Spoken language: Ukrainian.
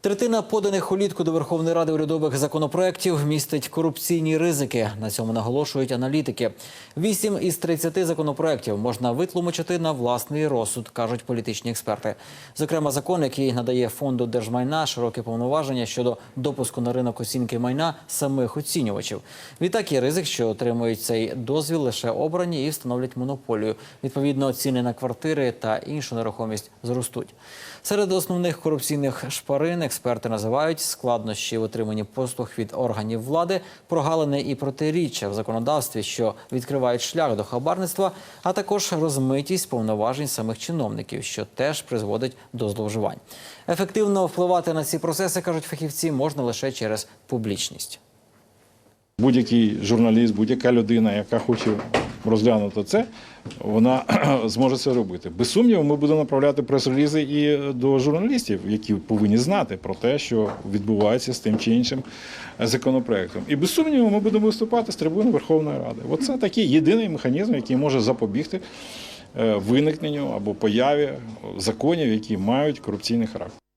Третина поданих улітку до Верховної Ради урядових законопроєктів містить корупційні ризики. На цьому наголошують аналітики. Вісім із 30 законопроєктів можна витлумачити на власний розсуд, кажуть політичні експерти. Зокрема, закон, який надає фонду держмайна широкі повноваження щодо допуску на ринок оцінки майна самих оцінювачів. Відтак є ризик, що отримують цей дозвіл лише обрані і встановлять монополію. Відповідно, ціни на квартири та іншу нерухомість зростуть. Серед основних корупційних шпарин експерти називають складнощі в отриманні послуг від органів влади, прогалини і протиріччя в законодавстві, що відкривають шлях до хабарництва, а також розмитість повноважень самих чиновників, що теж призводить до зловживань. Ефективно впливати на ці процеси, кажуть фахівці, можна лише через публічність. Будь-який журналіст, будь-яка людина, яка хоче розглянути це, вона зможе це робити. Без сумніву, ми будемо направляти прес-релізи і до журналістів, які повинні знати про те, що відбувається з тим чи іншим законопроектом. І без сумніву, ми будемо виступати з трибуни Верховної Ради. Оце такий єдиний механізм, який може запобігти е, виникненню або появі законів, які мають корупційний характер.